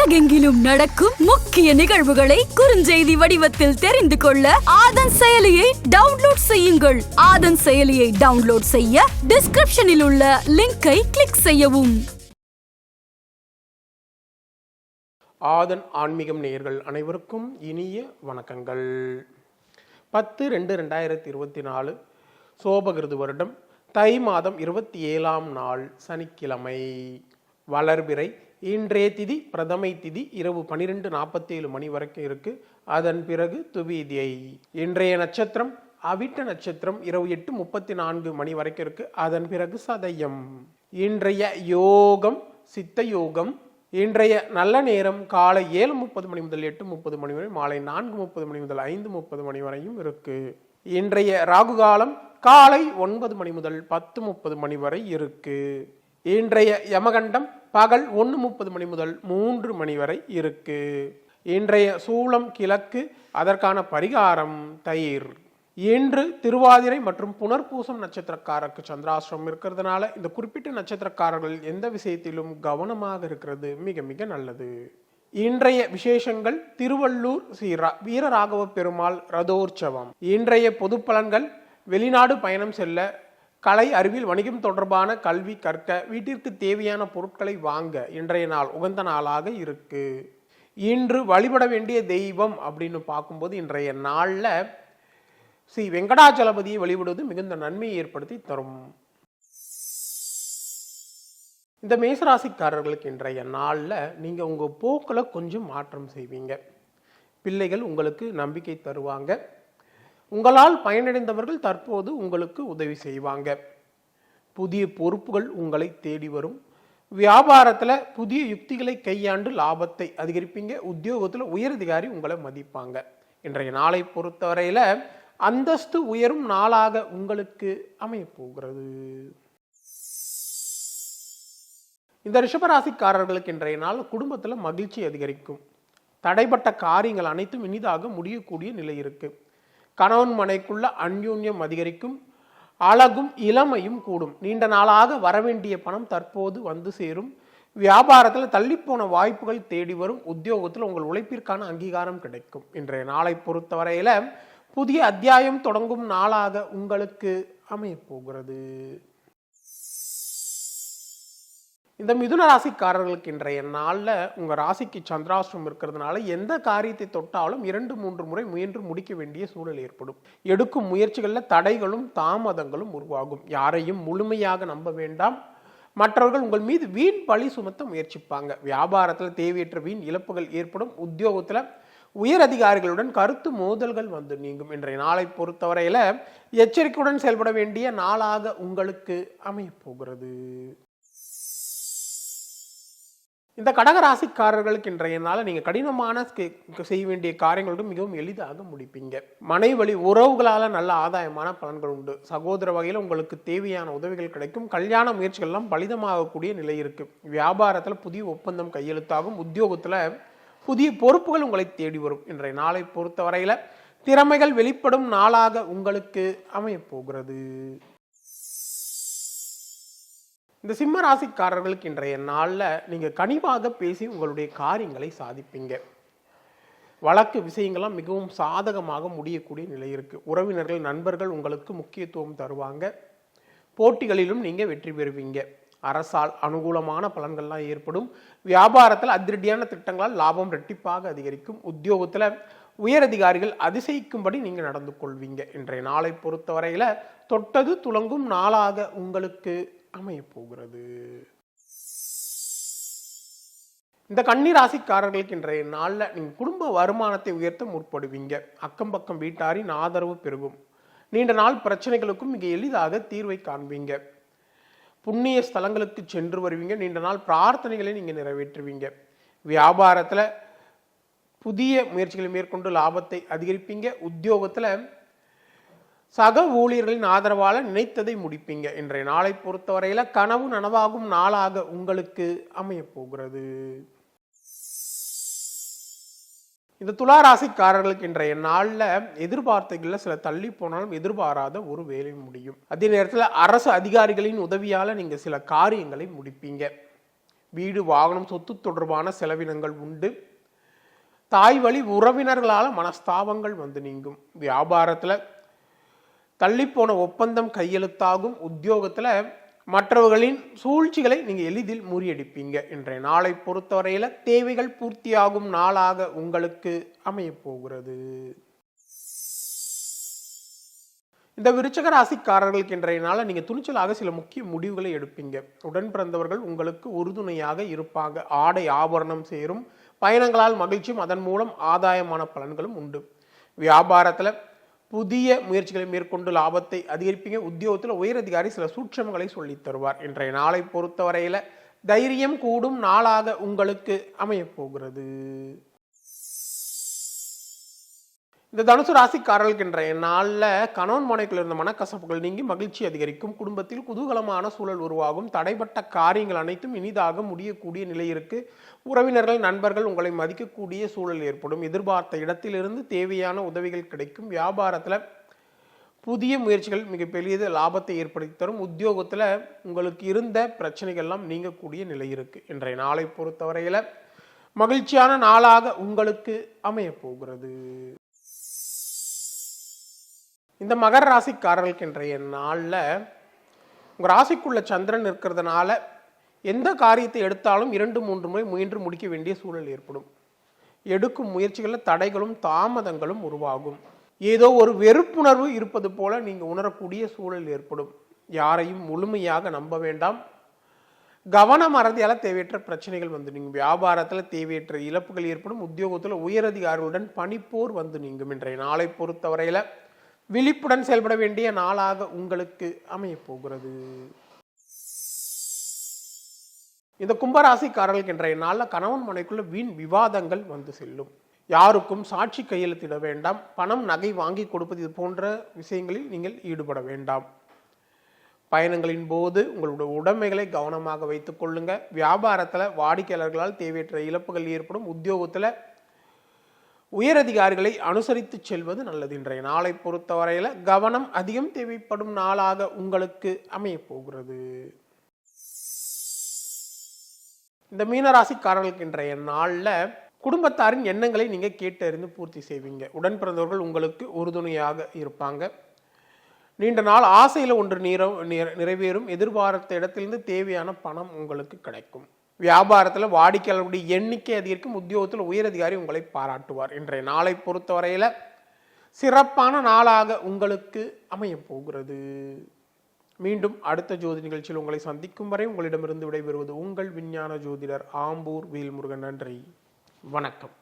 உலகெங்கிலும் நடக்கும் முக்கிய நிகழ்வுகளை குறுஞ்செய்தி வடிவத்தில் தெரிந்து கொள்ள ஆதன் செயலியை டவுன்லோட் செய்யுங்கள். ஆதன் செயலியை டவுன்லோட் செய்ய டிஸ்கிரிப்ஷனில் உள்ள லிங்கை கிளிக் செய்யவும். ஆதன் ஆன்மீகம் நேயர்கள் அனைவருக்கும் இனிய வணக்கங்கள். பத்து ரெண்டு ரெண்டாயிரத்தி இருபத்தி நாலு சோபகிருது வருடம் தை மாதம் இருபத்தி ஏழாம் நாள் சனிக்கிழமை. வளர்பிறை இன்றைய திதி பிரதமை திதி இரவு பன்னிரெண்டு நாற்பத்தி ஏழு மணி வரைக்கும் இருக்கு. அதன் பிறகு துவிதியை. இன்றைய நட்சத்திரம் அவிட்ட நட்சத்திரம் இரவு எட்டு முப்பத்தி நான்கு மணி வரைக்கும் இருக்கு. அதன் பிறகு சதயம். இன்றைய யோகம் சித்த யோகம். இன்றைய நல்ல நேரம் காலை ஏழு முப்பது மணி முதல் எட்டு முப்பது மணி வரை மாலை நான்கு முப்பது மணி முதல் ஐந்து முப்பது மணி வரையும் இருக்கு. இன்றைய ராகு காலம் காலை ஒன்பது மணி முதல் பத்து முப்பது மணி வரை இருக்கு. இன்றைய யமகண்டம் பகல் ஒன்று முப்பது மணி முதல் மூன்று மணி வரை இருக்கு. இன்றைய சூளம் கிழக்கு அதற்கான பரிகாரம் தயிர். இன்று திருவாதிரை மற்றும் புனர்பூசம் நட்சத்திரக்காரருக்கு சந்திராசிரமம் இருக்கிறதுனால இந்த குறிப்பிட்ட நட்சத்திரக்காரர்கள் எந்த விஷயத்திலும் கவனமாக இருக்கிறது மிக மிக நல்லது. இன்றைய விசேஷங்கள் திருவள்ளூர் ஸ்ரீ ரா- வீரராகவ பெருமாள் ரதோற்சவம். இன்றைய பொது பலன்கள் வெளிநாடு பயணம் செல்ல கலை அறிவியல் வணிகம் தொடர்பான கல்வி கற்க வீட்டிற்கு தேவையான பொருட்களை வாங்க இன்றைய நாள் உகந்த நாளாக இருக்கு. இன்று வழிபட வேண்டிய தெய்வம் அப்படின்னு பார்க்கும்போது இன்றைய நாளில் ஸ்ரீ வெங்கடாச்சலபதியை வழிபடுவது மிகுந்த நன்மையை ஏற்படுத்தி தரும். இந்த மேசராசிக்காரர்களுக்கு இன்றைய நாளில் நீங்கள் உங்கள் போக்கில் கொஞ்சம் மாற்றம் செய்வீங்க. பிள்ளைகள் உங்களுக்கு நம்பிக்கை தருவாங்க. உங்களால் பயனடைந்தவர்கள் தற்போது உங்களுக்கு உதவி செய்வாங்க. புதிய பொறுப்புகள் உங்களை தேடி வரும். வியாபாரத்தில் புதிய யுக்திகளை கையாண்டு லாபத்தை அதிகரிப்பீங்க. உத்தியோகத்தில் உயரதிகாரி உங்களை மதிப்பாங்க. இன்றைய நாளை பொறுத்தவரையில் அந்தஸ்து உயரும் நாளாக உங்களுக்கு அமையப்போகிறது. இந்த ரிஷபராசிக்காரர்களுக்கு இன்றைய நாள் குடும்பத்தில் மகிழ்ச்சி அதிகரிக்கும். தடைப்பட்ட காரியங்கள் அனைத்தும் இனிதாக முடியக்கூடிய நிலை இருக்குது கணவன் மனைக்குள்ள அந்யோன்யம் அதிகரிக்கும் அழகும் இளமையும் கூடும். நீண்ட நாளாக வரவேண்டிய பணம் தற்போது வந்து சேரும். வியாபாரத்தில் தள்ளிப்போன வாய்ப்புகள் தேடி வரும். உத்தியோகத்தில் உங்கள் உழைப்பிற்கான அங்கீகாரம் கிடைக்கும். இன்றைய நாளை பொறுத்தவரையில் புதிய அத்தியாயம் தொடங்கும் நாளாக உங்களுக்கு அமையப்போகிறது இந்த மிதுன ராசிக்காரர்களுக்கு இன்றைய நாளில் உங்கள் ராசிக்கு சந்திராஷ்டிரம் இருக்கிறதுனால எந்த காரியத்தை தொட்டாலும் இரண்டு மூன்று முறை முயன்று முடிக்க வேண்டிய சூழல் ஏற்படும். எடுக்கும் முயற்சிகளில் தடைகளும் தாமதங்களும் உருவாகும். யாரையும் முழுமையாக நம்ப வேண்டாம். மற்றவர்கள் உங்கள் மீது வீண் பழி சுமத்த முயற்சிப்பாங்க. வியாபாரத்தில் தேவையற்ற வீண் இழப்புகள் ஏற்படும். உத்தியோகத்தில் உயர் அதிகாரிகளுடன் கருத்து மோதல்கள் வந்து நீங்கும். இன்றைய நாளை பொறுத்தவரையில் எச்சரிக்கையுடன் செயல்பட வேண்டிய நாளாக உங்களுக்கு அமையப் போகிறது. இந்த கடக ராசிக்காரர்களுக்கு இன்றைய நாள் நீங்கள் கடினமான செய்ய வேண்டிய காரியங்களோடு மிகவும் எளிதாக முடிப்பீங்க. மனை வழி உறவுகளால் நல்ல ஆதாயமான பலன்கள் உண்டு. சகோதர வகையில் உங்களுக்கு தேவையான உதவிகள் கிடைக்கும். கல்யாண முயற்சிகள்லாம் பலிதமாகக்கூடிய நிலை இருக்கு. வியாபாரத்தில் புதிய ஒப்பந்தம் கையெழுத்தாகும். உத்தியோகத்தில் புதிய பொறுப்புகள் உங்களை தேடி வரும். இன்றைய நாளை பொறுத்தவரையில் திறமைகள் வெளிப்படும் நாளாக உங்களுக்கு அமையப்போகிறது இந்த சிம்ம ராசிக்காரர்களுக்கு இன்றைய நாளில் நீங்கள் கனிவாக பேசி உங்களுடைய காரியங்களை சாதிப்பீங்க. வழக்கு விஷயங்கள்லாம் மிகவும் சாதகமாக முடியக்கூடிய நிலை இருக்குது உறவினர்கள் நண்பர்கள் உங்களுக்கு முக்கியத்துவம் தருவாங்க. போட்டிகளிலும் நீங்கள் வெற்றி பெறுவீங்க. அரசால் அனுகூலமான பலன்கள்லாம் ஏற்படும். வியாபாரத்தில் அதிரடியான திட்டங்களால் லாபம் ரெட்டிப்பாக அதிகரிக்கும். உத்தியோகத்தில் உயரதிகாரிகள் அதிசயிக்கும்படி நீங்கள் நடந்து கொள்வீங்க. இன்றைய நாளை பொறுத்தவரையில் தொட்டது துலங்கும் நாளாக உங்களுக்கு அமையப் போகிறது. இந்த கன்னி ராசிக்காரர்களுக்கு இன்றைய நாளில் நீங்கள் குடும்ப வருமானத்தை உயர்த்த முற்படுவீங்க. அக்கம் பக்கம் வீட்டாரின் ஆதரவு பெருகும். நீண்ட நாள் பிரச்சனைகளுக்கும் மிக எளிதாக தீர்வை காண்பீங்க. புண்ணிய ஸ்தலங்களுக்கு சென்று வருவீங்க. நீண்ட நாள் பிரார்த்தனைகளை நீங்கள் நிறைவேற்றுவீங்க. வியாபாரத்தில் புதிய முயற்சிகளை மேற்கொண்டு லாபத்தை அதிகரிப்பீங்க. உத்தியோகத்தில் சக ஊழியர்களின் ஆதரவால் நினைத்ததை முடிப்பீங்க. இன்றைய நாளை பொறுத்தவரையில் கனவு நனவாகும் நாளாக உங்களுக்கு அமையப்போகிறது. இந்த துலா ராசிக்காரர்களுக்கு இன்றைய நாளில் எதிர்பார்த்தைகளில் சில தள்ளி போனாலும் எதிர்பாராத ஒரு வேலை முடியும். அதே நேரத்தில் அரசு அதிகாரிகளின் உதவியால் நீங்கள் சில காரியங்களை முடிப்பீங்க. வீடு வாகனம் சொத்து தொடர்பான செலவினங்கள் உண்டு. தாய் வழி உறவினர்களால் மனஸ்தாபங்கள் வந்து நீங்கும். வியாபாரத்தில் தள்ளிப்போன ஒப்பந்தம் கையெழுத்தாகும் உத்தியோகத்தில் மற்றவர்களின் சூழ்ச்சிகளை நீங்கள் எளிதில் முறியடிப்பீங்க. இன்றைய நாளை பொறுத்தவரையில் தேவைகள் பூர்த்தியாகும் நாளாக உங்களுக்கு அமையப் போகிறது இந்த விருச்சக ராசிக்காரர்களுக்கு இன்றைய நாளில் நீங்கள் துணிச்சலாக சில முக்கிய முடிவுகளை எடுப்பீங்க. உடன் பிறந்தவர்கள் உங்களுக்கு உறுதுணையாக இருப்பாங்க. ஆடை ஆபரணம் சேரும். பயணங்களால் மகிழ்ச்சியும் அதன் மூலம் ஆதாயமான பலன்களும் உண்டு. வியாபாரத்தில் புதிய முயற்சிகளை மேற்கொண்டு லாபத்தை அதிகரிப்பீங்க. உத்தியோகத்தில் உயரதிகாரி சில சூட்சமங்களை சொல்லித் தருவார். இன்றைய நாளை பொறுத்தவரையில் தைரியம் கூடும் நாளாக உங்களுக்கு அமையப் போகிறது. இந்த தனுசு ராசிக்காரர்களுக்கு இன்றைய நாளில் கணவன் மனைக்குள்ள இருந்த மனக்கசப்புகள் நீங்கி மகிழ்ச்சி அதிகரிக்கும். குடும்பத்தில் குதூகலமான சூழல் உருவாகும். தடைப்பட்ட காரியங்கள் அனைத்தும் இனிதாக முடியக்கூடிய நிலை இருக்கு. உறவினர்கள் நண்பர்கள் உங்களை மதிக்கக்கூடிய சூழல் ஏற்படும். எதிர்பார்த்த இடத்திலிருந்து தேவையான உதவிகள் கிடைக்கும். வியாபாரத்தில் புதிய முயற்சிகள் மிகப்பெரிய லாபத்தை ஏற்படுத்தி தரும். உத்தியோகத்தில் உங்களுக்கு இருந்த பிரச்சனைகள்லாம் நீங்கக்கூடிய நிலை இருக்கு. இன்றைய நாளை பொறுத்தவரையில் மகிழ்ச்சியான நாளாக உங்களுக்கு அமையப் போகிறது. இந்த மகர ராசிக்காரர்களுக்கு இன்றைய நாளில் உங்கள் ராசிக்குள்ள சந்திரன் இருக்கிறதுனால எந்த காரியத்தை எடுத்தாலும் இரண்டு மூன்று முறை முயன்று முடிக்க வேண்டிய சூழல் ஏற்படும். எடுக்கும் முயற்சிகளில் தடைகளும் தாமதங்களும் உருவாகும். ஏதோ ஒரு வெறுப்புணர்வு இருப்பது போல நீங்கள் உணரக்கூடிய சூழல் ஏற்படும். யாரையும் முழுமையாக நம்ப வேண்டாம். கவன மறதியால் தேவையற்ற பிரச்சனைகள் வந்து நீங்கும். வியாபாரத்தில் தேவையற்ற இழப்புகள் ஏற்படும். உத்தியோகத்தில் உயரதிகாரிகளுடன் பணிப்போர் வந்து நீங்கும். இன்றைய நாளை பொறுத்தவரையில் விழிப்புடன் செயல்பட வேண்டிய நாளாக உங்களுக்கு அமையப்போகிறது. இந்த கும்பராசிக்காரர்களுக்கு இன்றைய நாளில் கணவன் மனைக்குள்ள வீண் விவாதங்கள் வந்து செல்லும். யாருக்கும் சாட்சி கையெழுத்திட வேண்டாம். பணம் நகை வாங்கி கொடுப்பது இது போன்ற விஷயங்களில் நீங்கள் ஈடுபட வேண்டாம். பயணங்களின் போது உங்களுடைய உடைமைகளை கவனமாக வைத்துக் கொள்ளுங்க. வியாபாரத்தில் வாடிக்கையாளர்களால் தேவையற்ற இழப்புகள் ஏற்படும். உத்தியோகத்தில் உயரதிகாரிகளை அனுசரித்து செல்வது நல்லது. இன்றைய நாளை பொறுத்தவரையில் கவனம் அதிகம் தேவைப்படும் நாளாக உங்களுக்கு அமையப்போகிறது இந்த மீனராசிக்காரர்களுக்கு இன்றைய நாளில் குடும்பத்தாரின் எண்ணங்களை நீங்கள் கேட்டறிந்து பூர்த்தி செய்வீங்க. உடன் பிறந்தவர்கள் உங்களுக்கு உறுதுணையாக இருப்பாங்க. நீண்ட நாள் ஆசையில் ஒன்று நிற- நிறைவேறும். எதிர்பார்த்த இடத்திலிருந்து தேவையான பணம் உங்களுக்கு கிடைக்கும். வியாபாரத்தில் வாடிக்கையாளர்களுடைய எண்ணிக்கை அதிகரிக்கும் உத்தியோகத்தில் உயரதிகாரி உங்களை பாராட்டுவார். இன்றைய நாளை பொறுத்தவரையில் சிறப்பான நாளாக உங்களுக்கு அமையப் போகிறது. மீண்டும் அடுத்த ஜோதி நிகழ்ச்சியில் உங்களை சந்திக்கும் வரை உங்களிடமிருந்து விடைபெறுவது உங்கள் விஞ்ஞான ஜோதிடர் ஆம்பூர் வேல்முருகன். நன்றி. வணக்கம்.